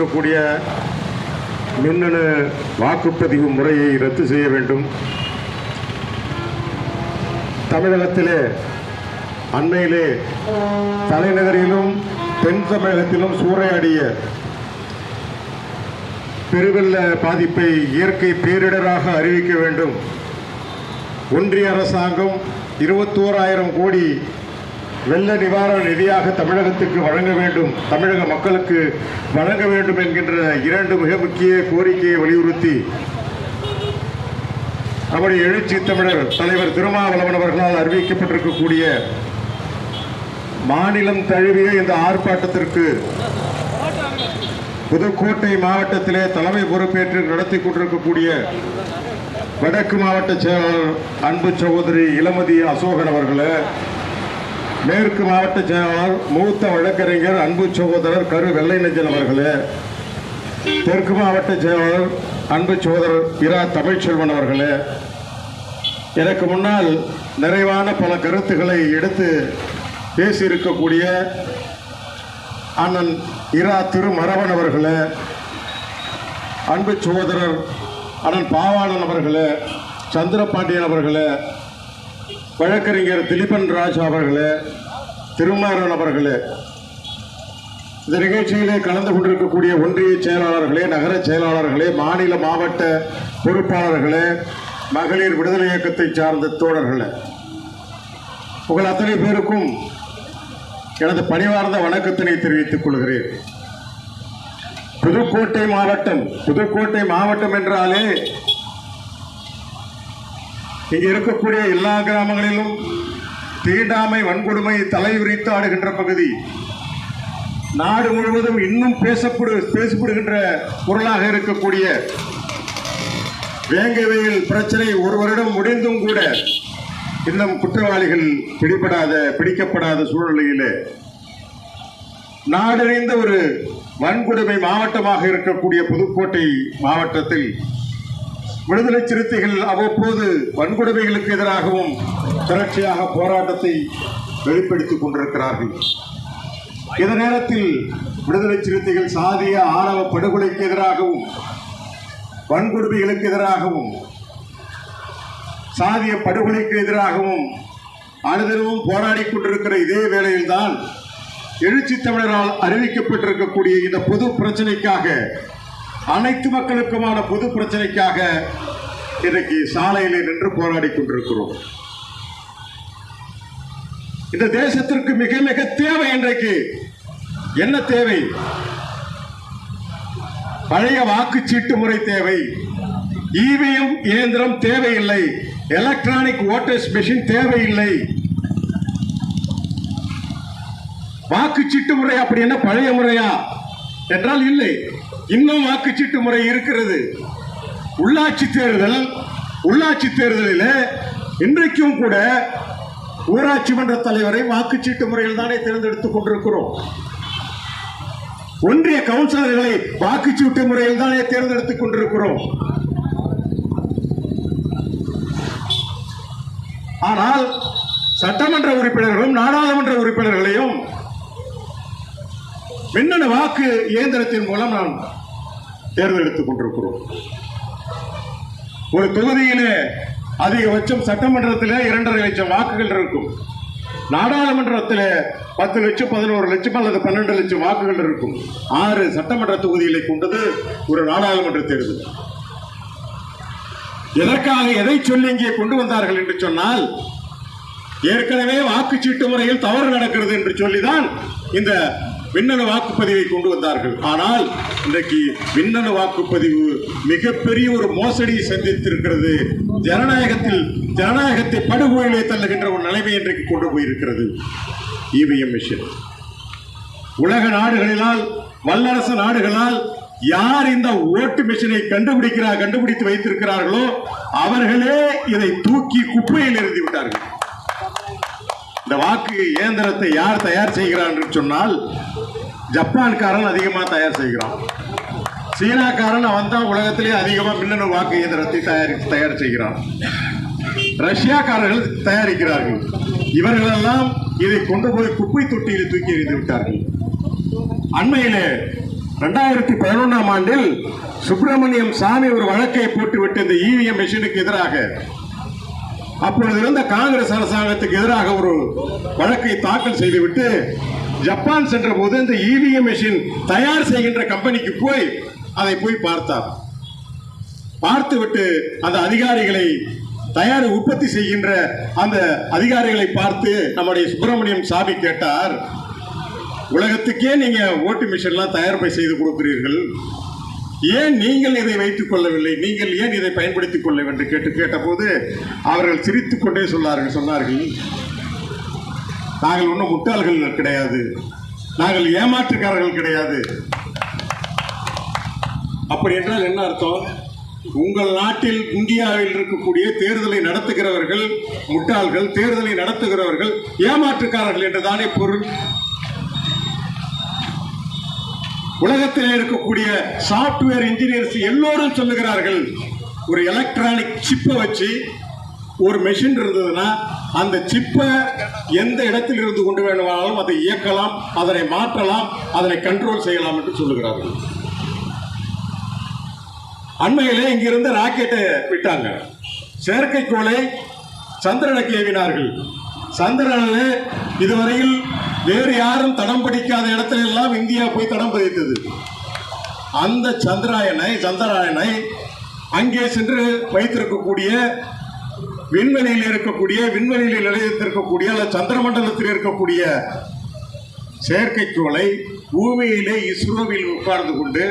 நடைமுறையில் இருக்கக்கூடிய மின்னணு வாக்குப்பதிவு முறையை ரத்து செய்ய வேண்டும். தமிழகத்திலே அண்மையிலே தலைநகரிலும் தென் தமிழகத்திலும் சூறையாடிய பெருவெள்ள பாதிப்பை இயற்கை பேரிடராக அறிவிக்க வேண்டும். ஒன்றிய அரசாங்கம் இருபத்தோராயிரம் கோடி வெள்ள நிவாரண நிதியாக தமிழகத்துக்கு வழங்க வேண்டும் தமிழக மக்களுக்கு வழங்க வேண்டும் என்கின்ற இரண்டு மிக முக்கிய கோரிக்கையை வலியுறுத்தி நம்முடைய எழுச்சி தமிழர் தலைவர் திருமாவளவன் அவர்களால் அறிவிக்கப்பட்டிருக்கக்கூடிய மாநிலம் தழுவிய இந்த ஆர்ப்பாட்டத்திற்கு புதுக்கோட்டை மாவட்டத்திலே தலைமை பொறுப்பேற்று நடத்தி கொண்டிருக்கக்கூடிய வடக்கு மாவட்ட செயலாளர் அன்பு சகோதரி இளமதி அசோகன் அவர்களை மேற்கு மாவட்ட செயலாளர் மூத்த வழக்கறிஞர் அன்பு சகோதரர் கரு வெள்ளை நெஞ்சன் அவர்களே தெற்கு மாவட்ட செயலாளர் அன்பு சகோதரர் இரா தமிழ்ச்செல்வன் அவர்களே எனக்கு முன்னால் நிறைவான பல கருத்துக்களை எடுத்து பேசியிருக்கக்கூடிய அண்ணன் இரா திருமரவன் அவர்களே அன்பு சகோதரர் அண்ணன் பாவாளன் அவர்களே சந்திரபாண்டியன் அவர்களே வழக்கறிஞர் திலீபன் ராஜ் அவர்களே திருமாறன் அவர்களே இந்த நிகழ்ச்சியிலே கலந்து கொண்டிருக்கக்கூடிய ஒன்றிய செயலாளர்களே நகர செயலாளர்களே மாநில மாவட்ட பொறுப்பாளர்களே மகளிர் விடுதலை இயக்கத்தை சார்ந்த தோழர்களே உங்கள் அத்தனை பேருக்கும் எனது பணிவார்ந்த வணக்கத்தினை தெரிவித்துக் கொள்கிறேன். புதுக்கோட்டை மாவட்டம் புதுக்கோட்டை மாவட்டம் என்றாலே இங்கே இருக்கக்கூடிய எல்லா கிராமங்களிலும் தீண்டாமை வன்கொடுமை தலை விரித்து ஆடுகின்ற பகுதி. நாடு முழுவதும் இன்னும் பேசப்படு பேசப்படுகின்ற பொருளாக இருக்கக்கூடிய வேங்கவையில் பிரச்சனை ஒரு வருடம் முடிந்தும் கூட இன்னும் குற்றவாளிகள் பிடிபடாத பிடிக்கப்படாத சூழ்நிலையிலே. நாடறிந்த ஒரு வன்கொடுமை மாவட்டமாக இருக்கக்கூடிய புதுக்கோட்டை மாவட்டத்தில் விடுதலை சிறுத்தைகள் அவ்வப்போது வன்கொடுமைகளுக்கு எதிராகவும் தொடர்ச்சியாக போராட்டத்தை வெளிப்படுத்திக் கொண்டிருக்கிறார்கள். இந்த நேரத்தில் விடுதலை சிறுத்தைகள் சாதிய ஆணவ படுகொலைக்கு எதிராகவும் வன்கொடுமைகளுக்கு எதிராகவும் சாதிய படுகொலைக்கு எதிராகவும் அனுதினமும் போராடி கொண்டிருக்கிற இதே வேளையில்தான் எழுச்சி தமிழரால் அறிவிக்கப்பட்டிருக்கக்கூடிய இந்த பொது பிரச்சனைக்காக அனைத்து மக்களுக்குமான பொது பிரச்சனைக்காக இன்றைக்கு சாலையில் நின்று போராடி கொண்டிருக்கிறோம். இந்த தேசத்திற்கு மிக மிக தேவை இன்றைக்கு. என்ன தேவை? பழைய வாக்குச்சீட்டு முறை தேவை. இவிஎம் இயந்திரம் தேவையில்லை. எலக்ட்ரானிக் ஓட்டர்ஸ் மிஷின் தேவையில்லை. வாக்குச்சீட்டு முறை அப்படி என்ன பழைய முறையா? என்றால் இல்லை. இன்னும் வாக்குச்சீட்டு முறை இருக்கிறது. உள்ளாட்சி தேர்தல் உள்ளாட்சி தேர்தலில் இன்றைக்கும் கூட ஊராட்சி மன்ற தலைவரை வாக்குச்சீட்டு முறையில் தானே தேர்ந்தெடுத்துக் கொண்டிருக்கிறோம். ஒன்றிய கவுன்சிலர்களை வாக்குச்சீட்டு முறையில் தானே தேர்ந்தெடுத்துக் கொண்டிருக்கிறோம். ஆனால் சட்டமன்ற உறுப்பினர்களும் நாடாளுமன்ற உறுப்பினர்களையும் மின்னணு வாக்கு இயந்திரத்தின் மூலம் நாம் தேர்ந்தெடுத்துக் கொண்டிருக்கிறோம். ஒரு தொகுதியிலே அதிகபட்சம் சட்டமன்றத்தில் இரண்டரை லட்சம் வாக்குகள் இருக்கும். நாடாளுமன்றத்தில் பத்து லட்சம் பதினோரு லட்சம் அல்லது பன்னெண்டு லட்சம் வாக்குகள் இருக்கும். ஆறு சட்டமன்ற தொகுதிகளை கொண்டது ஒரு நாடாளுமன்ற தேர்தல். எதற்காக எதை சொல்லி இங்கே கொண்டு வந்தார்கள் என்று சொன்னால் ஏற்கனவே வாக்குச்சீட்டு முறையில் தவறு நடக்கிறது என்று சொல்லிதான் இந்த மின்னணு வாக்குப்பதிவை கொண்டு வந்தார்கள். ஆனால் இன்றைக்கு மின்னணு வாக்குப்பதிவு மிகப்பெரிய ஒரு மோசடியை சந்தித்திருக்கிறது. ஜனநாயகத்தில் ஜனநாயகத்தை படுகொலையிலே தள்ளுகின்ற ஒரு நிலைமை இன்றைக்கு கொண்டு போயிருக்கிறது. இவிஎம் மிஷின் உலக நாடுகளினால் வல்லரசு நாடுகளால் யார் இந்த ஓட்டு மிஷினை கண்டுபிடிக்கிறார் கண்டுபிடித்து வைத்திருக்கிறார்களோ அவர்களே இதை தூக்கி குப்பையில் எழுதி விட்டார்கள். இந்த வாக்கு இயந்திரத்தை யார் தயார் செய்கிறான் என்று சொன்னால் ஜப்பான்காரன் அதிகமாக தயார் செய்கிறான். சீனாக்காரன் அவன் தான் உலகத்திலே அதிகமாக மின்னணு வாக்கு இயந்திரத்தை தயாரி தயார் செய்கிறான். ரஷ்யாக்காரர்கள் தயாரிக்கிறார்கள். இவர்களெல்லாம் இதை கொண்டு போய் குப்பை தொட்டியில் தூக்கி எறிந்து விட்டார்கள். அண்மையிலே ரெண்டாயிரத்தி பதினொன்றாம் ஆண்டில் சுப்பிரமணியம் சாமி ஒரு வழக்கை போட்டுவிட்டு இந்த இவிஎம் மிஷினுக்கு எதிராக அப்பொழுது இருந்த காங்கிரஸ் அரசாங்கத்துக்கு எதிராக ஒரு வழக்கை தாக்கல் செய்துவிட்டு ஜப்பான் சென்ற போது இந்த இவிஎம் மிஷின் தயார் செய்கின்ற கம்பெனிக்கு போய் அதை போய் பார்த்தார். பார்த்துவிட்டு அந்த அதிகாரிகளை தயார் உற்பத்தி செய்கின்ற அந்த அதிகாரிகளை பார்த்து நம்முடைய சுப்பிரமணியம் சாமி கேட்டார் உலகத்துக்கே நீங்க ஓட்டு மிஷின்லாம் தயார் போய் செய்து கொடுக்கிறீர்கள். ஏன் நீங்கள் இதை வைத்துக் கொள்ளவில்லை? நீங்கள் ஏன் இதை பயன்படுத்திக் கொள்ள என்று கேட்டு கேட்டபோது அவர்கள் சிரித்துக் கொண்டே சொன்னார்கள் சொன்னார்கள் நாங்கள் ஒன்றும் முட்டாள்கள் கிடையாது. நாங்கள் ஏமாற்றுக்காரர்கள் கிடையாது. அப்படி என்றால் என்ன அர்த்தம்? உங்கள் நாட்டில் இந்தியாவில் இருக்கக்கூடிய தேர்தலை நடத்துகிறவர்கள் முட்டாள்கள் தேர்தலை நடத்துகிறவர்கள் ஏமாற்றுக்காரர்கள் என்றுதானே பொருள்? உலகத்தில் இருக்கக்கூடிய சாப்ட்வேர் இன்ஜினியர்ஸ் எல்லோரும் சொல்லுகிறார்கள் ஒரு எலக்ட்ரானிக் சிப்பை வச்சு ஒரு மெஷின் இருந்ததுன்னா அந்த சிப்பை எந்த இடத்தில் இருந்து கொண்டு வேணுமானாலும் அதை இயக்கலாம் அதனை மாற்றலாம் அதனை கண்ட்ரோல் செய்யலாம் என்று சொல்லுகிறார்கள். அண்மையிலே இங்கிருந்து ராக்கெட்டை விட்டாங்க. செயற்கைக்கோளை சந்திரனுக்கு ஏவினார்கள். சந்திரனில் இதுவரையில் வேறு யாரும் தடம் பிடிக்காத இடத்துல எல்லாம் இந்தியா போய் தடம் பதித்தது. அந்த சந்திராயனை சந்திராயனை அங்கே சென்று வைத்திருக்கக்கூடிய விண்வெளியில் இருக்கக்கூடிய விண்வெளியில் நிலையத்திருக்கக்கூடிய அல்லது சந்திரமண்டலத்தில் இருக்கக்கூடிய செயற்கைக்கோளை பூமியிலே இஸ்ரோவில் உட்கார்ந்து கொண்டு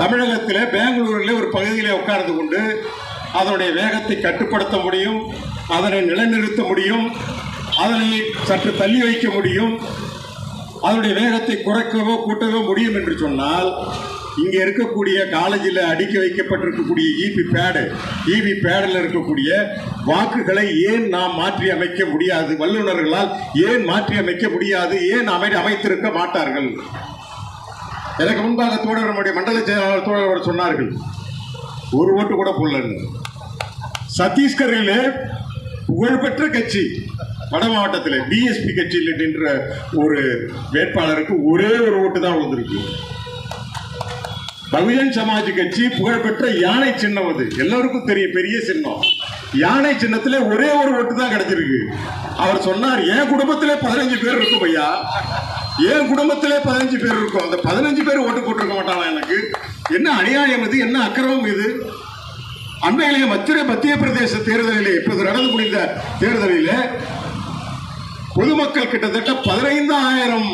தமிழகத்தில் பெங்களூரில் ஒரு பகுதியில் உட்கார்ந்து கொண்டு அதனுடைய வேகத்தை கட்டுப்படுத்த முடியும். அதனை நிலைநிறுத்த முடியும் அதனை சற்று தள்ளி வைக்க முடியும் அதனுடைய வேகத்தை குறைக்கவோ கூட்டவோ முடியும் என்று சொன்னால் இங்கே இருக்கக்கூடிய காலேஜில் அடுக்கி வைக்கப்பட்டிருக்கக்கூடிய இபி பேடு இபி பேடில் இருக்கக்கூடிய வாக்குகளை ஏன் நாம் மாற்றி அமைக்க முடியாது? வல்லுநர்களால் ஏன் மாற்றி அமைக்க முடியாது? ஏன் அமை அமைத்திருக்க மாட்டார்கள்? எனக்கு முன்பாக தோழர் நம்முடைய மண்டல செயலாளர் தோழர் சொன்னார்கள். ஒரு ஓட்டு கூட போடலன்னு. சத்தீஸ்கரில் புகழ்பெற்ற கட்சி. வட மாவட்டத்தில் பிஎஸ்பி கட்சியில் நின்ற ஒரு வேட்பாளருக்கு ஒரே ஒரு ஓட்டு தான் வந்திருக்கு. பகுஜன் சமாஜ் கட்சி புகழ்பெற்ற யானை சின்னம் அது. எல்லாருக்கும் தெரியும் பெரிய சின்னம். யானை சின்னத்தில் ஒரே ஒரு ஓட்டு தான் கிடைச்சிருக்கு. அவர் சொன்னார் என் குடும்பத்திலே பதினஞ்சு பேர் இருக்கும் ஐயா. என் குடும்பத்திலே பதினஞ்சு பேர் இருக்கும். அந்த பதினஞ்சு பேர் ஓட்டு போட்டிருக்க மாட்டாங்களா எனக்கு? என்ன அநியாயம் இது? என்ன அக்கிரமம் இது? அண்மையிலே மத்திய மத்திய பிரதேச தேர்தலிலே இப்போது நடந்து முடிந்த தேர்தலிலே பொதுமக்கள் கிட்டத்தட்ட பதினைந்தாயிரம்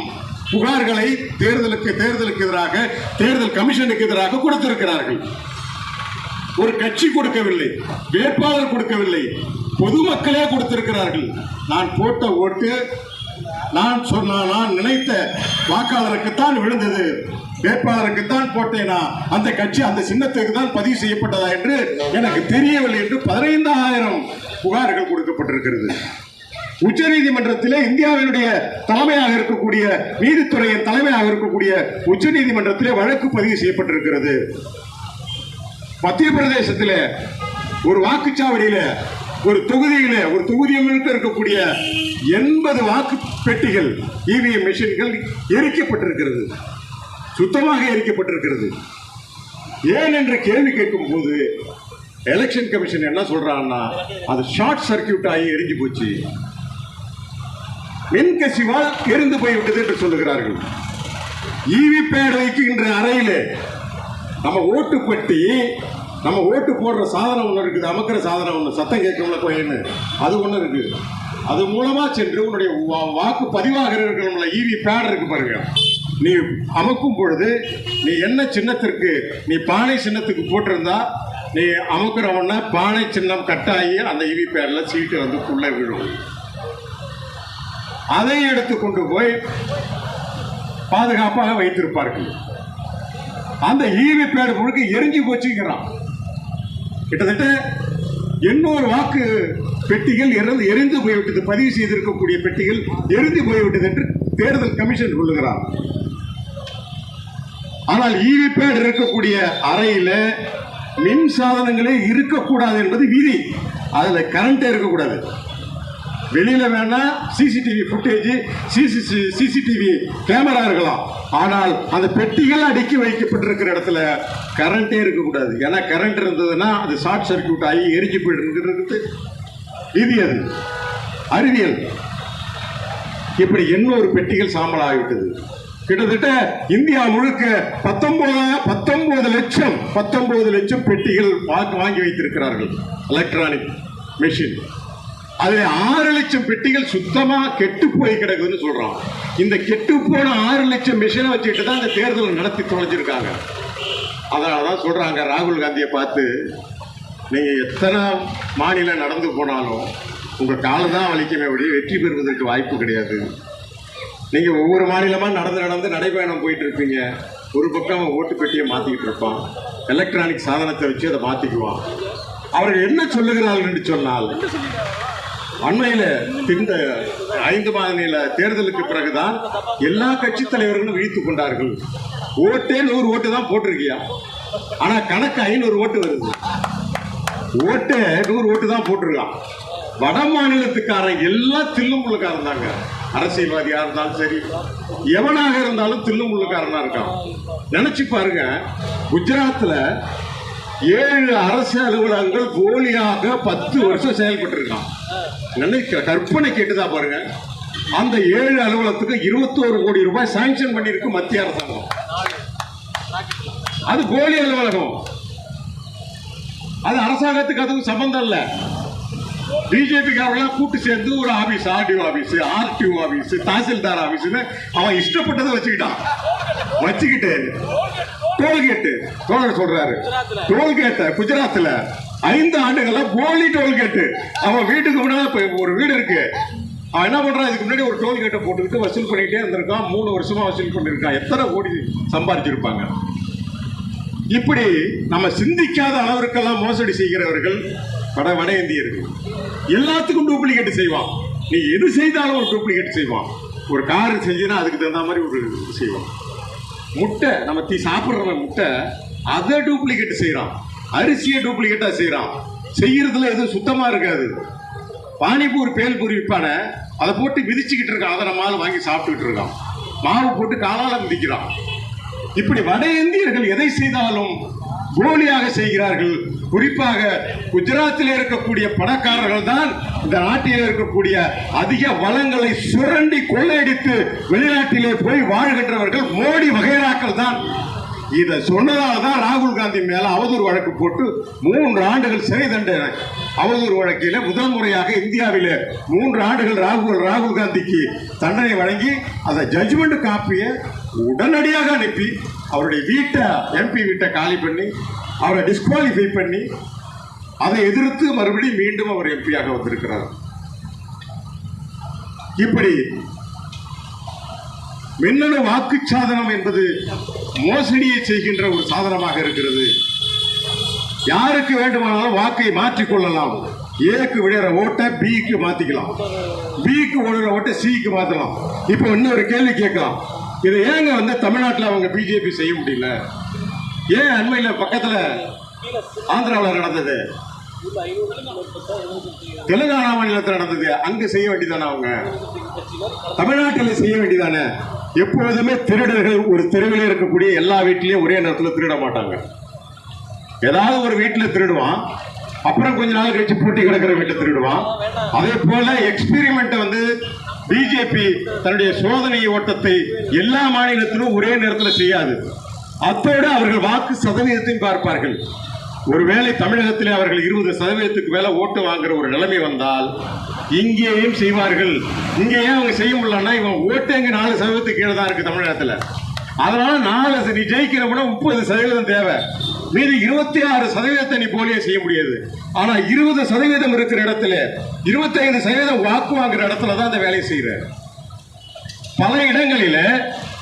புகார்களை தேர்தலுக்கு தேர்தலுக்கு எதிராக தேர்தல் கமிஷனுக்கு எதிராக கொடுத்திருக்கிறார்கள். ஒரு கட்சி கொடுக்கவில்லை வேட்பாளர் கொடுக்கவில்லை பொதுமக்களே கொடுத்திருக்கிறார்கள். நான் போட்ட ஓட்டு நான் சொன்ன நான் நினைத்த வாக்காளருக்குத்தான் விழுந்தது. வேட்பாளருக்குத்தான் போட்டேனா? அந்த கட்சி அந்த சின்னத்துக்கு தான் பதிவு செய்யப்பட்டதா என்று எனக்கு தெரியவில்லை என்று பதினைந்தாயிரம் புகார்கள் கொடுக்கப்பட்டிருக்கிறது. உச்சநீதிமன்றத்திலே இந்தியாவினுடைய தலைமையாக இருக்கக்கூடிய நீதித்துறையின் தலைமையாக இருக்கக்கூடிய உச்சநீதிமன்றத்திலே வழக்கு பதிவு செய்யப்பட்டிருக்கிறது. மத்திய பிரதேசத்தில் ஒரு வாக்குச்சாவடியில ஒரு தொகுதியில ஒரு தொகுதி முழுக்க இருக்கக்கூடிய எண்பது வாக்கு பெட்டிகள் இவிஎம் மிஷின்கள் எரிக்கப்பட்டிருக்கிறது. சுத்தமாக எரிக்கப்பட்டிருக்கிறது. ஏன் என்று கேள்வி கேட்கும் போது எலெக்ஷன் கமிஷன் என்ன சொல்றான்னா அது ஷார்ட் சர்க்கியூட் ஆகி எரிஞ்சு போச்சு. மின்கசிவால் எரிந்து போய்விட்டது என்று சொல்லுகிறார்கள். ஈவி பேட் வைக்கின்ற அறையிலே நம்ம ஓட்டுப்பட்டி நம்ம ஓட்டு போடுற சாதனம் ஒன்று இருக்குது அமக்கிற சாதனம் ஒன்று சத்தம் கேட்கும்ல கோயில்னு. அது ஒன்று இருக்குது அது மூலமாக சென்று உன்னுடைய வா- வாக்கு பதிவாகிறவர்கள் ஈவி பேட் இருக்கு பாருங்க. நீ அமக்கும் பொழுது நீ என்ன சின்னத்திற்கு நீ பானை சின்னத்துக்கு போட்டிருந்தா நீ அமுக்கிற பானை சின்னம் கட்டாகி அந்த ஈவி பேரில் சீட்டு வந்து உள்ளே விழும். அதை எடுத்து கொண்டு போய் பாதுகாப்பாக வைத்திருப்பார்கள். அந்த ஈவி பேர் முழுக்க எரிஞ்சு போச்சுங்கிறான். கிட்டத்தட்ட எண்ணூறு வாக்கு பெட்டிகள் இறந்து எரிந்து போய்விட்டது. பதிவு செய்திருக்கக்கூடிய பெட்டிகள் எரிந்து போய்விட்டது என்று தேர்தல் கமிஷன் சொல்லுகிறார். ஆனால் ஈவி பேட் இருக்கக்கூடிய அறையில மின் சாதனங்களே இருக்கக்கூடாது என்பது விதி. அதில் கரண்டே இருக்கக்கூடாது. வெளியில வேணா சிசிடிவி ஃபுட்டேஜ் சிசிசி சிசிடிவி கேமரா இருக்கலாம். ஆனால் அந்த பெட்டிகள் அடுக்கி வைக்கப்பட்டிருக்கிற இடத்துல கரண்ட்டே இருக்கக்கூடாது ஏன்னா கரண்ட் இருந்ததுன்னா அது ஷார்ட் சர்க்கியூட் ஆகி எரிஞ்சு போயிட்டு இது அது அறிவியல். இப்படி எண்ணூறு பெட்டிகள் சாம்பல் ஆகிவிட்டது கிட்டத்தட்ட இந்தியா முழுக்க பத்தொன்பது பத்தொன்பது லட்சம் பத்தொன்பது லட்சம் பெட்டிகள் வாங்கி வைத்திருக்கிறார்கள். எலக்ட்ரானிக் மெஷின் அதுல ஆறு லட்சம் பெட்டிகள் சுத்தமா கெட்டு போய் கிடக்குதுன்னு சொல்றான். இந்த கெட்டு போன ஆறு லட்சம் மிஷினை வச்சுக்கிட்டு தான் இந்த தேர்தலை நடத்தி தொலைஞ்சிருக்காங்க. அதனாலதான் சொல்றாங்க ராகுல் காந்தியை பார்த்து நீங்க எத்தனை மாநிலம் நடந்து போனாலும் உங்க காலம் தான் வலிக்குமே ஒழிய வெற்றி பெறுவதற்கு வாய்ப்பு கிடையாது. நீங்க ஒவ்வொரு மாநிலமா நடந்து நடந்து நடைபயணம் போயிட்டு இருப்பீங்க. ஒரு பக்கம் அவன் ஓட்டு பெட்டியை மாத்திக்கிட்டு இருப்பான். எலக்ட்ரானிக் சாதனத்தை வச்சு அதை மாத்திக்குவான். அவர்கள் என்ன சொல்லுகிறார்கள் என்று சொன்னால் அண்மையில இந்த ஐந்து மாநில தேர்தலுக்கு பிறகுதான் எல்லா கட்சி தலைவர்களும் விழித்துக் கொண்டார்கள். ஓட்டே நூறு ஓட்டு தான் போட்டிருக்கியா? ஆனா கணக்கு ஐநூறு ஓட்டு வருது. ஓட்டே நூறு ஓட்டு தான் போட்டிருக்கான். வட மாநிலத்துக்காரன் எல்லாம் தில்லுமுள்ளுக்காரன் தாங்க. அரசியல்வாதியா இருந்தாலும் சரி எவனாக இருந்தாலும் தில்லுமுள்ளுக்காரனா இருக்கான். நினைச்சு பாருங்க குஜராத்ல ஏழு அரசு அலுவலகங்கள் போலியாக பத்து வருஷம் செயல்பட்டு நினைக்க கற்பனை கேட்டுதா பாருங்க. அந்த ஏழு அலுவலகத்துக்கு இருபத்தோரு கோடி ரூபாய் சாங்ஷன் பண்ணியிருக்கு மத்திய அரசாங்கம். அது போலி அலுவலகம். அது அரசாங்கத்துக்கு அதுவும் சம்பந்தம் இல்ல. பிஜேபிக்காரெல்லாம் கூட்டு சேர்ந்து ஒரு office RTO office RTO office tahsildar office அவன் இஷ்டப்பட்டதை வச்சுக்கிட்டான். வச்சுக்கிட்டு டோல்கேட்டு. தோழர் சொல்றாரு. டோல்கேட்ட குஜராத்ல ஐந்து ஆண்டுகளா போலி டோல்கேட்டு. அவன் வீட்டுக்கு இப்ப ஒரு வீடு இருக்கு. அவன் என்ன பண்றான்? இதுக்கு முன்னாடி ஒரு டோல்கேட்டை போட்டுக்கிட்டு வசூல் பண்ணிக்கிட்டே இருந்திருக்கான். மூணு வருஷமா வசூல் பண்ணிருக்கான் எத்தனை கோடி சம்பாதிச்சிருப்பாங்க இப்படி நம்ம சிந்திக்காத அளவிற்கெல்லாம் மோசடி செய்கிறவர்கள் வட வட இந்தியர்கள். எல்லாத்துக்கும் டூப்ளிகேட் செய்வான். நீ எது செய்தாலும் ஒரு டூப்ளிகேட் செய்வான். ஒரு கார் செஞ்சுனா அதுக்கு தகுந்த மாதிரி ஒரு செய்வான். முட்டை நம்ம தீ சாப்பிட்றவன் முட்டை அதை டூப்ளிகேட் செய்கிறான் அரிசியை டூப்ளிகேட்டாக செய்கிறான் செய்கிறதுல எதுவும் சுத்தமாக இருக்காது. பானிபூரி பேல்பூரி விற்பான அதை போட்டு விதிச்சுக்கிட்டு இருக்கான் அதை நம்ம ஆள் வாங்கி சாப்பிட்டுக்கிட்டு இருக்கான். மாவு போட்டு காலால் மிதிக்கிறான். இப்படி வட இந்தியர்கள் எதை செய்தாலும் போலியாக செய்கிறார்கள். குறிப்பாக குஜராத்தில் இருக்கக்கூடிய பணக்காரர்கள் தான் இந்த நாட்டில் இருக்கக்கூடிய அதிக வளங்களை சுரண்டி கொள்ளையடித்து வெளிநாட்டிலே போய் வாழ்கின்றவர்கள் மோடி வகைராக்கள் தான் இதை சொன்னதால தான் ராகுல் காந்தி மேல அவதூறு வழக்கு போட்டு மூன்று ஆண்டுகள் சிறை தண்டனை. அவதூறு வழக்கில் முதல் முறையாக இந்தியாவிலே மூன்று ஆண்டுகள் ராகுல் ராகுல் காந்திக்கு தண்டனை வழங்கி அந்த ஜட்ஜ்மெண்ட் காப்பியை உடனடியாக அனுப்பி அவருடைய வீட்டை எம்பி வீட்டை காலி பண்ணி அவரை டிஸ்குவாலிஃபை பண்ணி அதை எதிர்த்து மறுபடியும் மீண்டும் அவர் எம்பியாக வந்திருக்கிறார். இப்படி மின்னணு வாக்கு சாதனம் என்பது மோசடியை செய்கின்ற ஒரு சாதனமாக இருக்கிறது. யாருக்கு வேண்டுமானாலும் வாக்கை மாற்றிக் கொள்ளலாம். ஏக்கு விடுற ஓட்டை பிக்கு மாத்திக்கலாம். பிக்கு ஓடுற ஓட்டை சிக்கு மாத்தலாம். இப்போ இன்னொரு கேள்வி கேட்கலாம். இதை ஏங்க வந்து தமிழ்நாட்டில் அவங்க பிஜேபி செய்ய முடியல? ஏன் அண்மையில் பக்கத்தில் ஆந்திராவில் நடந்தது? தெலுங்கானா மாநிலத்தில் நடந்தது. அங்கு செய்ய வேண்டியதானே அவங்க? தமிழ்நாட்டில் செய்ய வேண்டியதானே? எப்பொழுதுமே திருடர்கள் ஒரு தெருவில் இருக்கக்கூடிய எல்லா வீட்லேயும் ஒரே நேரத்தில் திருட மாட்டாங்க. ஏதாவது ஒரு வீட்டில் திருடுவான் அப்புறம் கொஞ்ச நாள் கழிச்சு பூட்டி கிடக்கிற வீட்டில் திருடுவான். அதே போல எக்ஸ்பெரிமெண்ட் வந்து பிஜேபி தன்னுடைய சோதனை ஓட்டத்தை எல்லா மாநிலத்திலும் ஒரே நேரத்தில் செய்யாது. அத்தோடு அவர்கள் வாக்கு சதவீதத்தையும் பார்ப்பார்கள். ஒருவேளை தமிழகத்திலே அவர்கள் இருபது சதவீதத்துக்கு மேல ஓட்டு வாங்குற ஒரு நிலைமை வந்தால் இங்கேயும் செய்வார்கள். இங்கே ஏன் அவங்க செய்ய முடியலன்னா இவன் ஓட்டு எங்க நாலு சதவீதத்துக்கு கீழே தான் இருக்கு தமிழகத்துல. அதனால நாலு நீ ஜெயிக்கிறவனா முப்பது சதவீதம் தேவை. மீது இருபத்தி ஆறு சதவீதத்தை நீ போலியே செய்ய முடியாது. ஆனா இருபது சதவீதம் இருக்கிற இடத்துல இருபத்தைந்து சதவீதம் வாக்கு வாங்குற இடத்துல தான் அந்த வேலையை செய்யற. பல இடங்களில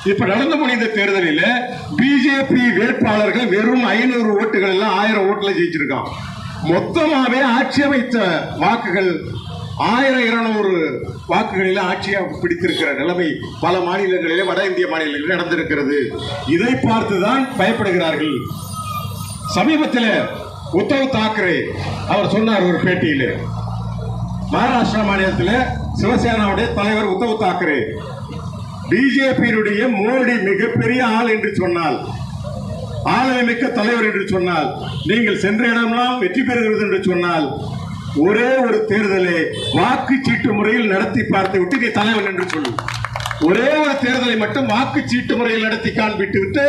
இப்ப நடந்து முடிந்த தேர்தலில் பிஜேபி வேட்பாளர்கள் வெறும் ஐநூறு ஓட்டுகள் எல்லாம் ஆயிரம் ஓட்டுல ஜெயிச்சிருக்கான் மொத்தமாவே ஆட்சி அமைத்த வாக்குகள் ஆயிரம் இருநூறு வாக்குகளில் ஆட்சியை பிடித்திருக்கிற நிலைமை பல மாநிலங்களிலே வட இந்திய மாநிலங்களில் நடந்திருக்கிறது. இதை பார்த்துதான் பயப்படுகிறார்கள். சமீபத்தில் உத்தவ் தாக்கரே அவர் சொன்னார் ஒரு பேட்டியில். மகாராஷ்டிரா மாநிலத்தில் சிவசேனாவுடைய தலைவர் உத்தவ் தாக்கரே. பிஜேபியினுடைய மோடி மிகப்பெரிய ஆள் என்று சொன்னால் ஆலயமிக்க தலைவர் என்று சொன்னால் நீங்கள் சென்ற இடமெல்லாம் வெற்றி பெறுகிறது என்று சொன்னால் ஒரே ஒரு தேர்தலை வாக்குச்சீட்டு முறையில் நடத்தி பார்த்து விட்டு நீ தலைவன் என்று சொல்லு. ஒரே ஒரு தேர்தலை மட்டும் வாக்குச்சீட்டு முறையில் நடத்தி காண்பிட்டு விட்டு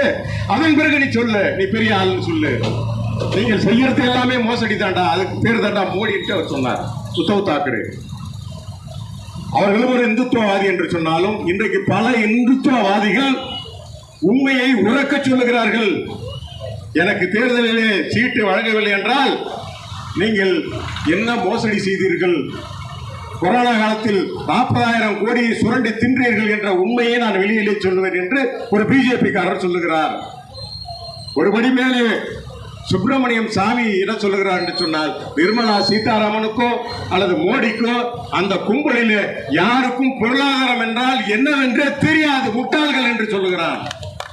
அதன் பிறகு நீ சொல்லு நீ பெரிய ஆள்னு சொல்லு. நீங்கள் செய்யறது எல்லாமே மோசடி தாண்டா அதுக்கு பேர் தாண்டா மோடிட்டு அவர் சொன்னார். உத்தவ் தாக்கரே. அவர்களும் ஒரு இந்துத்துவவாதி என்று சொன்னாலும் இன்றைக்கு பல இந்துத்துவவாதிகள் உண்மையை உறக்க சொல்லுகிறார்கள். எனக்கு தேர்தலிலே சீட்டு வழங்கவில்லை என்றால் நீங்கள் என்ன மோசடி செய்தீர்கள்? கொரோனா காலத்தில் நாற்பதாயிரம் கோடியை சுரண்டி தின்றீர்கள் என்ற உண்மையை நான் வெளியிலே சொல்லுவேன் என்று ஒரு பிஜேபிக்காரர் சொல்லுகிறார். ஒருபடி மேலே சுப்பிரமணியம் சாமி என்ன சொல்லுகிறார் என்று சொன்னால் நிர்மலா சீதாராமனுக்கோ அல்லது மோடிக்கோ அந்த கும்பலில் யாருக்கும் பொருளாதாரம் என்றால் என்னவென்றே தெரியாது முட்டாள்கள் என்று சொல்லுகிறான்.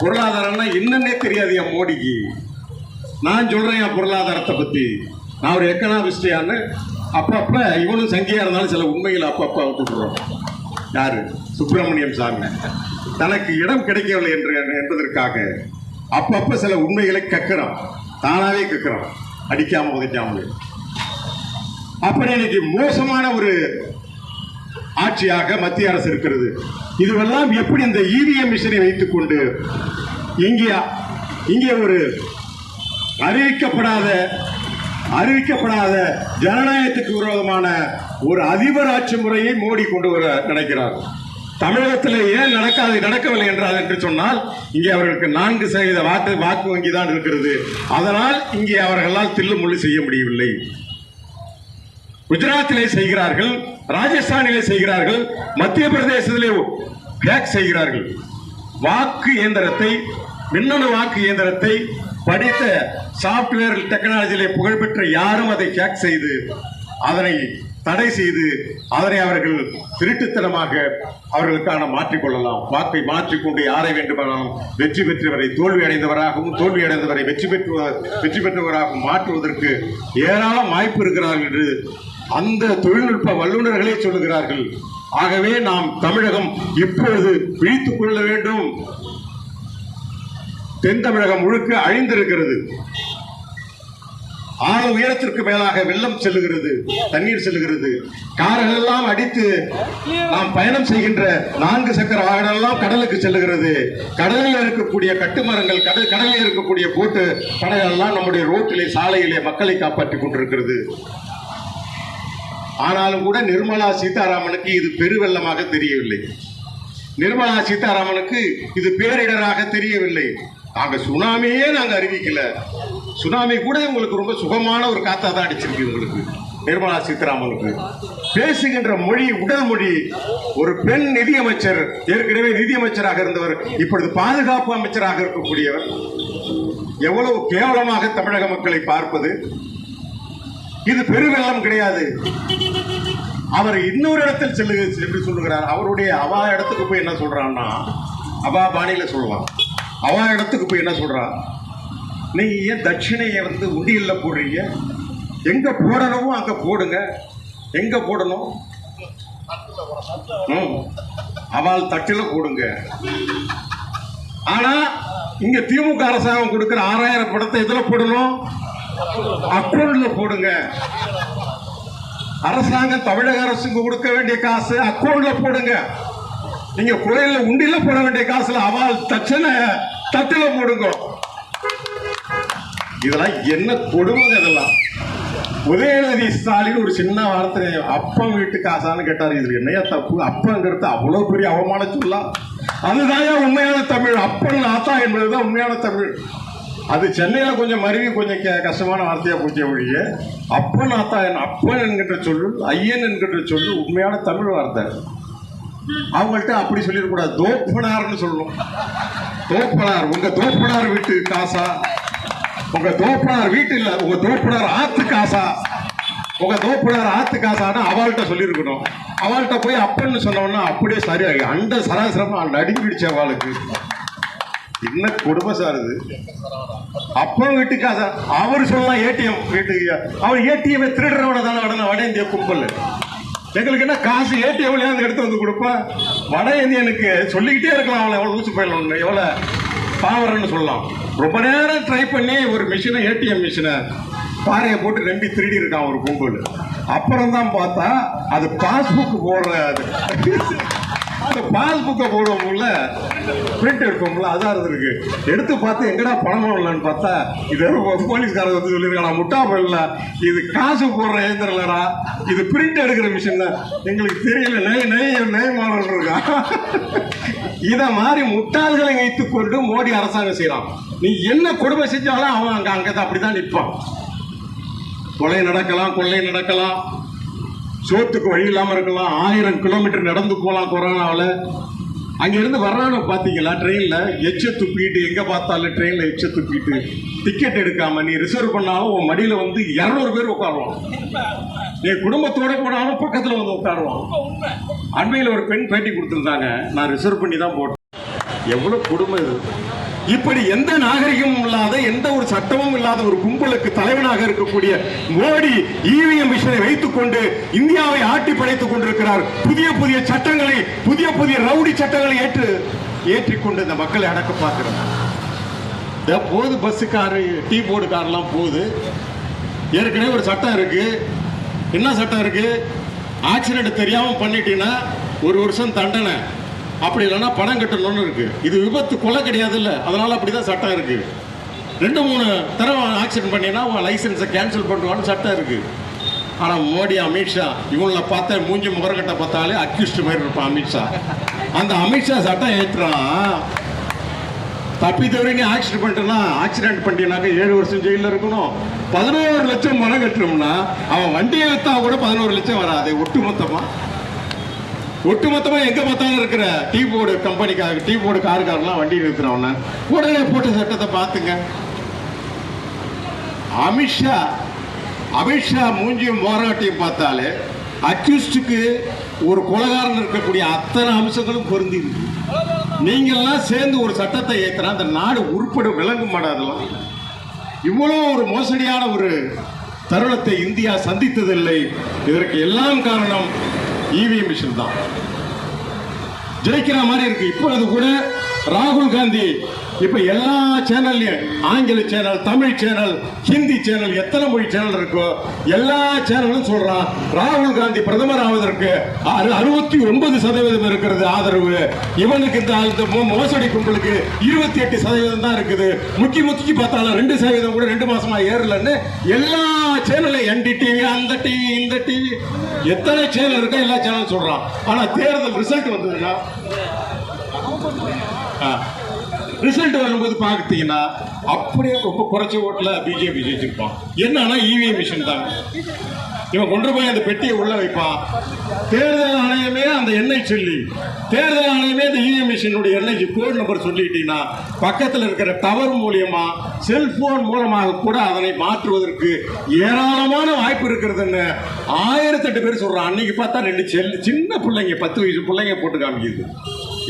பொருளாதாரம்னா என்னன்னே தெரியாது என் மோடிக்கு? நான் சொல்றேன் என் பொருளாதாரத்தை பத்தி. நான் ஒரு எக்கனாமிஸ்டியான்னு அப்பப்ப இவனும் சங்கியா இருந்தாலும் சில உண்மைகள் அப்பப்ப விட்டுடுறோம் யாரு? சுப்பிரமணியம் சாமி. தனக்கு இடம் கிடைக்கவில்லை என்று என்பதற்காக அப்பப்ப சில உண்மைகளை கக்கிறோம் தானாவே கேட்குறான் அடிக்காம உதைக்காமல் அப்படி இன்னைக்கு மோசமான ஒரு ஆட்சியாக மத்திய அரசு இருக்கிறது. இதுவெல்லாம் எப்படி இந்த இவிஎம் மிஷினை வைத்துக்கொண்டு இங்கே இங்கே ஒரு அறிவிக்கப்படாத அறிவிக்கப்படாத ஜனநாயகத்துக்கு விரோதமான ஒரு அதிபர் ஆட்சி முறையை மோடி கொண்டு வர நினைக்கிறார். தமிழகத்தில் ஏன் நடக்காது நடக்கவில்லை என்றால் என்று சொன்னால் இங்கே அவர்களுக்கு நான்கு சதவீத வாக்கு வாக்கு வங்கி தான் இருக்கிறது. அதனால் இங்கே அவர்களால் தில்லு முள்ளு செய்ய முடியவில்லை. குஜராத்திலே செய்கிறார்கள் ராஜஸ்தானிலே செய்கிறார்கள் மத்திய பிரதேசத்திலே ஹேக் செய்கிறார்கள். வாக்கு இயந்திரத்தை மின்னணு வாக்கு இயந்திரத்தை படித்த சாப்ட்வேர் டெக்னாலஜியிலே புகழ்பெற்ற யாரும் அதை ஹேக் செய்து அதனை தடை செய்து அதனை அவர்கள் திருட்டுத்தனமாக அவர்களுக்கான மாற்றிக்கொள்ளலாம் வாக்கை மாற்றிக்கொண்டு யாரை வேண்டுமானாலும் வெற்றி பெற்றவரை தோல்வி அடைந்தவராகவும் தோல்வி அடைந்தவரை வெற்றி பெற்று வெற்றி பெற்றவராகவும் மாற்றுவதற்கு ஏராளம் வாய்ப்பு இருக்கிறார்கள் என்று அந்த தொழில்நுட்ப வல்லுநர்களே சொல்லுகிறார்கள். ஆகவே நாம் தமிழகம் இப்பொழுது விழித்துக் கொள்ள வேண்டும். தென் தமிழகம் முழுக்க அழிந்திருக்கிறது. ஆறு உயரத்திற்கு மேலாக வெள்ளம் செல்லுகிறது தண்ணீர் செல்லுகிறது. கார்கள் எல்லாம் அடித்து நாம் பயணம் செய்கின்ற நான்கு சக்கர வாகனம் எல்லாம் கடலுக்கு செல்லுகிறது. கடலில் இருக்கக்கூடிய கட்டுமரங்கள் கடல் கடலில் இருக்கக்கூடிய போட்டு படகுகள் எல்லாம் நம்முடைய ரோட்டிலே சாலையிலே மக்களை காப்பாற்றிக் கொண்டிருக்கிறது. ஆனாலும் கூட நிர்மலா சீதாராமனுக்கு இது பெருவெள்ளமாக தெரியவில்லை. நிர்மலா சீதாராமனுக்கு இது பேரிடராக தெரியவில்லை. நாங்கள் சுனாமியே நாங்கள் அறிவிக்கல. சுனாமி கூட உங்களுக்கு ரொம்ப சுகமான ஒரு காத்தா தான் அடிச்சிருக்கு உங்களுக்கு நிர்மலா சீதாராமனுக்கு. பேசுகின்ற மொழி உடல் மொழி ஒரு பெண் நிதியமைச்சர் ஏற்கனவே நிதியமைச்சராக இருந்தவர் இப்பொழுது பாதுகாப்பு அமைச்சராக இருக்கக்கூடியவர். எவ்வளவு கேவலமாக தமிழக மக்களை பார்ப்பது. இது பெருவெள்ளம் கிடையாது. அவர் இன்னொரு இடத்தில் செல்லு சென்று சொல்லுகிறார்? அவருடைய அவா இடத்துக்கு போய் என்ன சொல்றான்னா அவா பாணியில சொல்லுவான். அவா இடத்துக்கு போய் என்ன சொல்றான் நீங்கள் ஏன் தட்சிணையை வந்து உண்டியலில் போடுறீங்க? எங்க போடணுமோ அங்க போடுங்க. எங்க போடணும்? ம், அவள் தட்டில போடுங்க. ஆனா இங்க திமுக அரசாங்கம் கொடுக்கிற ஆறாயிரம் படத்தை எதுல போடணும்? அக்கௌண்ட்ல போடுங்க. அரசாங்கம் தமிழக அரசுக்கு கொடுக்க வேண்டிய காசு அக்கௌண்ட்ல போடுங்க. நீங்க குறையில உண்டியில போட வேண்டிய காசுல அவள் தச்சனை தட்டுல போடுங்க. இதெல்லாம் என்ன கொடுமை இதெல்லாம்? உதயநிதி ஸ்டாலின் ஒரு சின்ன வார்த்தை அப்பன் வீட்டு காசான்னு கேட்டார். இதுல என்னையா தப்பு? அப்பங்கிறது அவ்வளவு பெரிய அவமான சொல்லா. அதுதான் உண்மையான தமிழ். அப்பன் ஆத்தா என்பதுதான் உண்மையான தமிழ். அது சென்னையில கொஞ்சம் மருவி கொஞ்சம் கஷ்டமான வார்த்தையா போச்சே ஒழிய அப்பன் ஆத்தா என் அப்பன் என்கின்ற சொல்லு ஐயன் என்கின்ற சொல்லு உண்மையான தமிழ் வார்த்தை. அவங்கள்ட்ட அப்படி சொல்லிடக்கூடாது. தோப்பனார்னு சொல்லணும். தோப்பனார் உங்க தோப்பனார் வீட்டு காசா? உங்க தோப்பனார் வீட்டு இல்ல உங்க தோப்பனார் ஆத்து காசா? உங்க தோப்பனார் ஆத்து காசானா அவள்கிட்ட சொல்லியிருக்கணும். அவள்கிட்ட போய் அப்பன்னு சொன்னோம்னா அப்படியே சரியாகி அண்ட சராசரமா நடுங்கிடுச்சு அவளுக்கு. என்ன கொடுமை சார் இது? அப்பன் வீட்டு காசா? அவர் சொல்லலாம் ஏடிஎம் வீட்டுக்கு அவர் ஏடிஎம் திருடுறவன தானே வட வட இந்திய கும்பல். எங்களுக்கு என்ன காசு ஏடிஎம்ல எடுத்து வந்து கொடுப்பா? வட இந்தியனுக்கு சொல்லிக்கிட்டே இருக்கலாம் அவளை. எவ்வளோ ஊசி போயிடலாம் எவ்வளோ பாவரன்னு சொல்லலாம். ரொம்ப நேரம் ட்ரை பண்ணி ஒரு மிஷினை ஏடிஎம் மிஷினை பாறையை போட்டு ரெம்பி திருடி இருக்கான் ஒரு கும்பல் அப்புறம் தான் பார்த்தா அது பாஸ்புக் போடுற அந்த பால் புக்கை போடுவோம்ல பிரிண்ட் எடுப்போம்ல அதான் இருந்திருக்கு எடுத்து பார்த்து எங்கடா பணம் வரலன்னு பார்த்தா இது போலீஸ்காரர் வந்து சொல்லியிருக்காங்க முட்டா போடல. இது காசு போடுற இயந்திரம் இது பிரிண்ட் எடுக்கிற மிஷின் தான். எங்களுக்கு தெரியல நெய் நெய் நெய் மாடல் இருக்கா? இதை மாதிரி முட்டாள்களை வைத்துக் கொண்டு மோடி அரசாங்கம் செய்கிறான் நீ என்ன கொடுமை செஞ்சாலும் அவன் அங்கே அங்கே அப்படிதான் நிற்பான். கொலை நடக்கலாம் கொள்ளை நடக்கலாம். சோத்துக்கு வழி இல்லாமல் இருக்கலாம். ஆயிரம் கிலோமீட்டர் நடந்து போகலாம் கொரோனாவில். அங்கேருந்து வர்றாங்க பார்த்தீங்களா ட்ரெயினில் எச்ச துப்பிட்டு எங்கே பார்த்தாலும் ட்ரெயினில் எச்ச துப்பிட்டு. டிக்கெட் எடுக்காமல் நீ ரிசர்வ் பண்ணாலும் உன் மடியில் வந்து இரநூறு பேர் உட்காருவான். நீ குடும்பத்தோட போனாலும் பக்கத்தில் வந்து உட்காருவான். அண்மையில் ஒரு பெண் பேட்டி கொடுத்துருந்தாங்க. நான் ரிசர்வ் பண்ணி தான் போட்டேன். எவ்வளோ குடும்பம் இது. இப்படி எந்த நாகரிகமும் இல்லாத எந்த ஒரு சட்டமும் இல்லாத ஒரு கும்பலுக்கு தலைவனாக இருக்கக்கூடிய மோடி இவிஎம் மிஷினை வைத்துக் கொண்டு இந்தியாவை ஆட்டி படைத்துக் கொண்டிருக்கிறார். புதிய புதிய சட்டங்களை புதிய புதிய ரவுடி சட்டங்களை ஏற்று ஏற்றிக்கொண்டு இந்த மக்களை அடக்க பார்க்கிறார். இந்த போகுது பஸ்ஸு காரு டீ போர்டு கார்லாம் போகுது. ஏற்கனவே ஒரு சட்டம் இருக்கு. என்ன சட்டம் இருக்கு? ஆக்சிடென்ட் தெரியாமல் பண்ணிட்டீங்கன்னா ஒரு வருஷம் தண்டனை. அப்படி இல்லைன்னா பணம் கட்டணும்னு இருக்குது இது விபத்து கொலை கிடையாது அதனால் அப்படி தான் சட்டம் இருக்குது ரெண்டு மூணு தடவை ஆக்சிடென்ட் பண்ணினா உன் லைசன்ஸை கேன்சல் பண்ணுவான்னு சட்டம் இருக்குது ஆனால் மோடி அமித்ஷா இவங்கள பார்த்தா மூஞ்சி முகரக்கட்டை பார்த்தாலே அக்யூஸ்ட் மாதிரி இருப்பான் அமித்ஷா அந்த அமித்ஷா சட்டம் ஏற்றுறான் தப்பி தவிர நீ ஆக்சிடென்ட் பண்ணிட்டேன்னா ஆக்சிடென்ட் பண்ணிட்டீங்கன்னாக்க ஏழு வருஷம் ஜெயிலில் இருக்கணும். பதினோரு லட்சம் பணம் கட்டணும்னா அவன் வண்டியை விற்றா கூட பதினோரு லட்சம் வராது ஒட்டு ஒட்டுமொத்தமா ஒட்டு எங்க பார்த்தாலும் இருக்கிற டீ போர்டு கம்பெனிக்காக டீ போர்டு காருக்காரெல்லாம் வண்டி நிறுத்துறவன உடனே போட்ட சட்டத்தை பார்த்துங்க. அமித்ஷா அமித்ஷா மூஞ்சியும் போராட்டியும் பார்த்தாலே அக்யூஸ்டுக்கு ஒரு கொலகாரன் இருக்கக்கூடிய அத்தனை அம்சங்களும் பொருந்தி இருக்கு. சேர்ந்து ஒரு சட்டத்தை ஏத்துறா அந்த நாடு உருப்பட விளங்கும் மாட்டாதெல்லாம் இவ்வளோ ஒரு மோசடியான ஒரு தருணத்தை இந்தியா சந்தித்ததில்லை. இதற்கு எல்லாம் காரணம் இவிஎம் மிஷின் தான். ஜெயிக்கிற மாதிரி இருக்கு. இப்பொழுது கூட ராகுல் காந்தி இப்ப எல்லா சேனல்லையும் ஆங்கில channel Tamil channel Hindi channel எத்தனை மொழி சேனல் இருக்கோ எல்லா சேனலும் சொல்றான் ராகுல் காந்தி பிரதமர் ஆவதற்கு அறுபத்தி ஒன்பது சதவீதம் இருக்கிறது ஆதரவு. இவனுக்கு இந்த மோசடி கும்பலுக்கு இருபத்தி எட்டு சதவீதம் தான் இருக்குது. முக்கி முக்கி பார்த்தாலும் ரெண்டு சதவீதம் கூட ரெண்டு மாசமா ஏறலன்னு எல்லா சேனலும் என்டிடிவி அந்த டிவி இந்த டிவி எத்தனை சேனல் இருக்கோ எல்லா சேனலும் சொல்றான் ஆனா தேர்தல் ரிசல்ட் வந்ததுன்னா ரிசல்ட் வரும்போது பார்த்தீங்கன்னா அப்படியே ரொம்ப குறைச்ச ஓட்டில் பிஜேபி ஜெயிச்சிருப்பான். என்னன்னா இவிஎம் மிஷின் தான். இவன் கொண்டு போய் அந்த பெட்டியை உள்ள வைப்பான். தேர்தல் ஆணையமே அந்த எண்ணெய் சொல்லி தேர்தல் ஆணையமே அந்த இவிஎம் மிஷினுடைய எண்ணெய் கோட் நம்பர் சொல்லிட்டீங்கன்னா பக்கத்தில் இருக்கிற டவர் மூலியமா செல்போன் மூலமாக கூட அதனை மாற்றுவதற்கு ஏராளமான வாய்ப்பு இருக்கிறதுன்னு ஆயிரத்தெட்டு பேர் சொல்றான் அன்னைக்கு பார்த்தா ரெண்டு செல் சின்ன பிள்ளைங்க பத்து வயசு பிள்ளைங்க போட்டு காமிக்குது.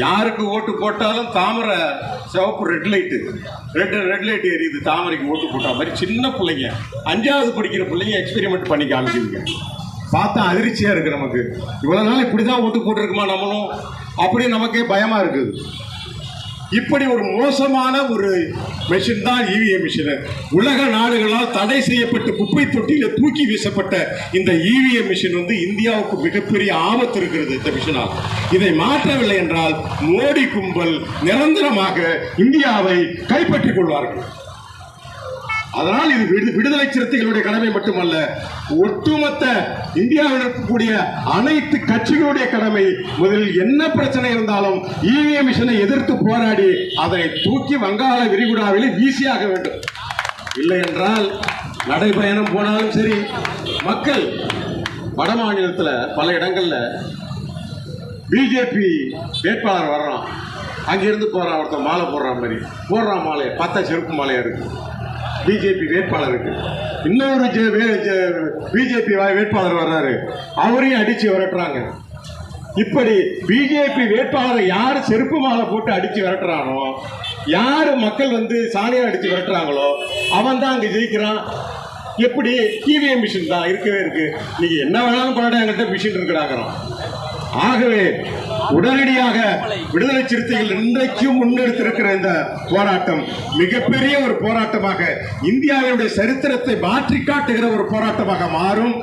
யாருக்கு ஓட்டு போட்டாலும் தாமரை சிவப்பு red light red red light எரியுது. தாமரைக்கு ஓட்டு போட்டா மாதிரி சின்ன பிள்ளைங்க. அஞ்சாவது படிக்கிற பிள்ளைங்க எக்ஸ்பெரிமெண்ட் பண்ணி காமிச்சிருங்க பார்த்தா அதிர்ச்சியா இருக்கு நமக்கு. இவ்வளவு நாள் இப்படிதான் ஓட்டு போட்டிருக்குமா நம்மளும்? அப்படி நமக்கே பயமா இருக்குது. இப்படி ஒரு மோசமான ஒரு மிஷின் தான் இவிஎம் மிஷின் உலக நாடுகளால் தடை செய்யப்பட்டு குப்பை தொட்டியில் தூக்கி வீசப்பட்ட இந்த இவிஎம் மிஷின் வந்து இந்தியாவுக்கு மிகப்பெரிய ஆபத்து இருக்கிறது இந்த மிஷினால் இதை மாற்றவில்லை என்றால் மோடி கும்பல் நிரந்தரமாக இந்தியாவை கைப்பற்றிக் கொள்வார்கள். அதனால் இது விடு விடுதலை சிறுத்தைகளுடைய கடமை மட்டுமல்ல ஒட்டுமொத்த இந்தியாவில் இருக்கக்கூடிய அனைத்து கட்சிகளுடைய கடமை. முதலில் என்ன பிரச்சனை இருந்தாலும் இவிஎம் மிஷனை எதிர்த்து போராடி அதனை தூக்கி வங்காள விரிகுடாவிலே வீசியாக வேண்டும். இல்லை என்றால் நடைபயணம் போனாலும் சரி மக்கள் வட மாநிலத்தில் பல இடங்களில் பிஜேபி வேட்பாளர் வர்றான். அங்கிருந்து போகிறான் ஒருத்தன் மாலை போடுற மாதிரி. போடுறான் மாலை பார்த்தா செருப்பு மாலையாக இருக்குது பிஜேபி வேட்பாளருக்கு இன்னொரு பிஜேபி வேட்பாளர் வர்றாரு. அவரையும் அடிச்சு விரட்டுறாங்க. இப்படி பிஜேபி வேட்பாளரை யார் செருப்பு மாலை போட்டு அடிச்சு விரட்டுறானோ யார் மக்கள் வந்து சாணியா அடிச்சு விரட்டுறாங்களோ அவன் தான் அங்கே ஜெயிக்கிறான். எப்படி? இவிஎம் மிஷின் தான் இருக்கவே இருக்கு. நீங்க என்ன வேணாலும் கொண்டாட என்கிட்ட மிஷின் இருக்கிறாங்கிறோம் ஆகவே உடனடியாக விடுதலை சிறுத்தைகள் இன்றைக்கும் முன்னெடுத்திருக்கிற இந்த போராட்டம் மிகப்பெரிய ஒரு போராட்டமாக இந்தியாவினுடைய சரித்திரத்தை மாற்றி காட்டுகிற ஒரு போராட்டமாக மாறும்.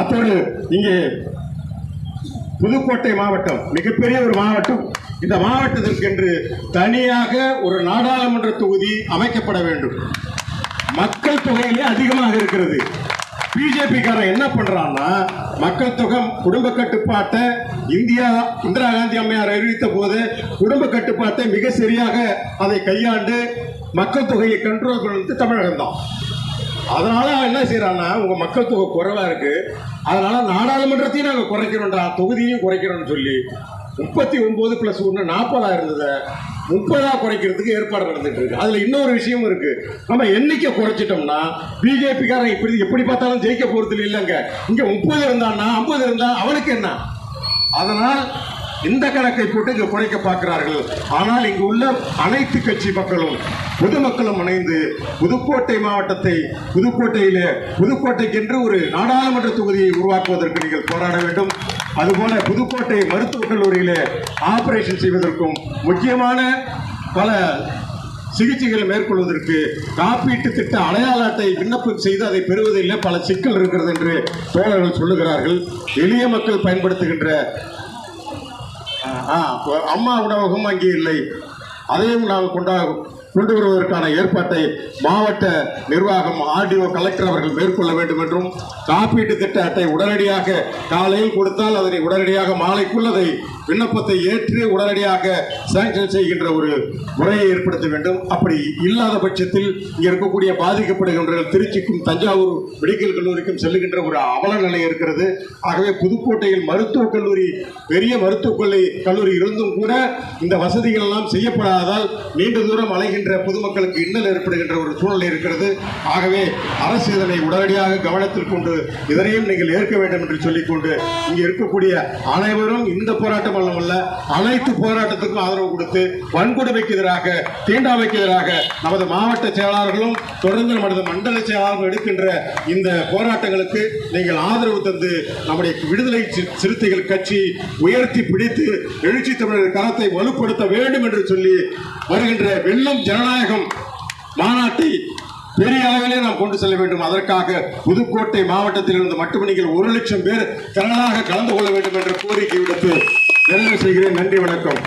அத்தோடு இங்கே புதுக்கோட்டை மாவட்டம் மிகப்பெரிய ஒரு மாவட்டம். இந்த மாவட்டத்திற்கென்று தனியாக ஒரு நாடாளுமன்ற தொகுதி அமைக்கப்பட வேண்டும். மக்கள் தொகையிலே அதிகமாக இருக்கிறது. பிஜேபிக்காரன் என்ன பண்றான்னா மக்கள் தொகை குடும்ப கட்டுப்பாட்டை இந்தியா இந்திரா காந்தி அம்மையார் அறிவித்த போது குடும்ப கட்டுப்பாட்டை மிக சரியாக அதை கையாண்டு மக்கள் தொகையை கண்ட்ரோல் பண்ணுறது தமிழகம் தான். அதனால என்ன செய்யறான்னா உங்க மக்கள் தொகை குறைவா இருக்கு. அதனால நாடாளுமன்றத்தையும் நாங்கள் குறைக்கிறோம்டா தொகுதியையும் குறைக்கிறோம்னு சொல்லி முப்பத்தி ஒன்பது பிளஸ் ஒன்று நாற்பதா இருந்ததை முப்பதா குறைக்கிறதுக்கு ஏற்பாடு நடந்துட்டு இருக்கு. அதுல இன்னொரு விஷயம் இருக்கு. நம்ம எண்ணிக்கை குறைச்சிட்டோம்னா பிஜேபிக்காரன் இப்படி எப்படி பார்த்தாலும் ஜெயிக்க போறது இல்லைங்க. இங்க முப்பது இருந்தான்னா ஐம்பது இருந்தா அவனுக்கு என்ன? அதனால் இந்த கணக்கை போட்டு இங்கு குறைக்க பார்க்கிறார்கள். ஆனால் இங்கு உள்ள அனைத்து கட்சி மக்களும் பொதுமக்களும் இணைந்து புதுக்கோட்டை மாவட்டத்தை புதுக்கோட்டையிலே புதுக்கோட்டைக்கென்று ஒரு நாடாளுமன்ற தொகுதியை உருவாக்குவதற்கு நீங்கள் போராட வேண்டும். அதுபோல புதுக்கோட்டை மருத்துவக் கல்லூரியில் ஆபரேஷன் செய்வதற்கும் முக்கியமான பல சிகிச்சைகளை மேற்கொள்வதற்கு காப்பீட்டு திட்ட அடையாள அட்டை விண்ணப்பம் செய்து அதை பெறுவதில் பல சிக்கல் இருக்கிறது என்று தோழர்கள் சொல்லுகிறார்கள். எளிய மக்கள் பயன்படுத்துகின்ற அம்மா உணவகம் அங்கே இல்லை. அதையும் நாம் கொண்டா கொண்டு வருவதற்கான ஏற்பாட்டை மாவட்ட நிர்வாகம் ஆர்டிஓ கலெக்டர் அவர்கள் மேற்கொள்ள வேண்டும் என்றும் காப்பீட்டு திட்ட அட்டை உடனடியாக காலையில் கொடுத்தால் அதனை உடனடியாக மாலைக்குள் அதை விண்ணப்பத்தை ஏற்று உடனடியாக சாங்ஷன் செய்கின்ற ஒரு முறையை ஏற்படுத்த வேண்டும். அப்படி இல்லாத பட்சத்தில் இங்கே இருக்கக்கூடிய பாதிக்கப்படுகின்ற திருச்சிக்கும் தஞ்சாவூர் மெடிக்கல் கல்லூரிக்கும் செல்லுகின்ற ஒரு அவல நிலை இருக்கிறது. ஆகவே புதுக்கோட்டையில் மருத்துவக் கல்லூரி பெரிய மருத்துவக் கல்லூரி இருந்தும் கூட இந்த வசதிகள் எல்லாம் செய்யப்படாததால் நீண்ட தூரம் அலைகின்ற பொதுமக்களுக்கு இன்னல் ஏற்படுகின்ற ஒரு சூழ்நிலை இருக்கிறது. ஆகவே அரசு இதனை உடனடியாக கவனத்தில் கொண்டு இதனையும் நீங்கள் ஏற்க வேண்டும் என்று சொல்லிக்கொண்டு இங்கே இருக்கக்கூடிய அனைவரும் இந்த போராட்டம் அல்லமல்ல அனைத்து போராட்டத்துக்கும் ஆதரவு கொடுத்து வன்கொடுமைக்கு எதிராக தீண்டாமைக்கு எதிராக நமது மாவட்ட செயலாளர்களும் தொடர்ந்து நமது மண்டல செயலாளர்கள் எடுக்கின்ற இந்த போராட்டங்களுக்கு நீங்கள் ஆதரவு தந்து நம்முடைய விடுதலை சிறுத்தைகள் கட்சி உயர்த்தி பிடித்து எழுச்சி தமிழர் கரத்தை வலுப்படுத்த வேண்டும் என்று சொல்லி வருகின்ற வெள்ளம் ஜனநாயகம் மாநாட்டை பெரிய அளவிலே நாம் கொண்டு செல்ல வேண்டும். அதற்காக புதுக்கோட்டை மாவட்டத்தில் இருந்து மட்டுமே நீங்கள் ஒரு லட்சம் பேர் திரளாக கலந்து கொள்ள வேண்டும் என்ற கோரிக்கை விடுத்து நன்றி செய்கிறேன் நன்றி வணக்கம்.